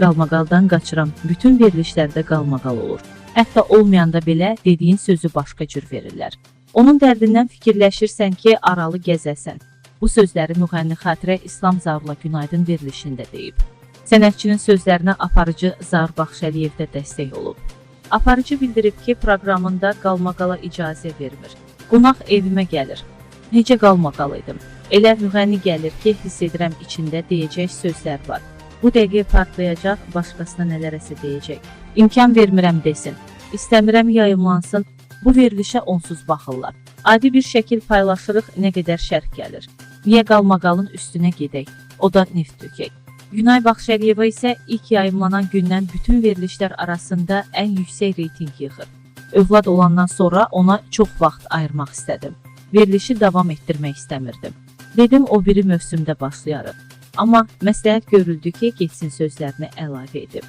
qalmaqaldan qaçıram, bütün verilişlərdə qalmaqal olur. Hətta olmayanda belə dediyin sözü başqa cür verirlər. Onun dərdindən fikirləşirsən ki, aralı gəzəsən. Bu sözləri müğənni Xatirə İslam Zarla Günaydın verilişində deyib. Sənətçinin sözlərinə aparıcı Zar Baxşəliyev də dəstək olub. Aparıcı bildirib ki, proqramında qalmaqala icazə vermir. Qonaq evimə gəlir. Necə qalmaqal idim? Elə müğənni gəlir ki, hiss edirəm içində deyəcək sözlər var. Bu dəqiqə partlayacaq, başqasına nələrəsə deyəcək. İmkan vermirəm desin. İstəmirəm yayımlansın. Bu verilişə onsuz baxırlar. Adi bir şəkil paylaşırıq, nə qədər şərh gəlir. Niyə qalmaqalın üstünə gedək? O da neft tökək. Günay Baxşəliyeva isə ilk yayımlanan gündən bütün verilişlər arasında ən yüksək reytinq yığır. Övlad olandan sonra ona çox vaxt ayırmaq istədim. Verilişi davam etdirmək istəmirdim. Dedim o biri mövsümdə başlayarıq. Amma məsləhət görüldü ki, getsin sözlərini əlavə edib.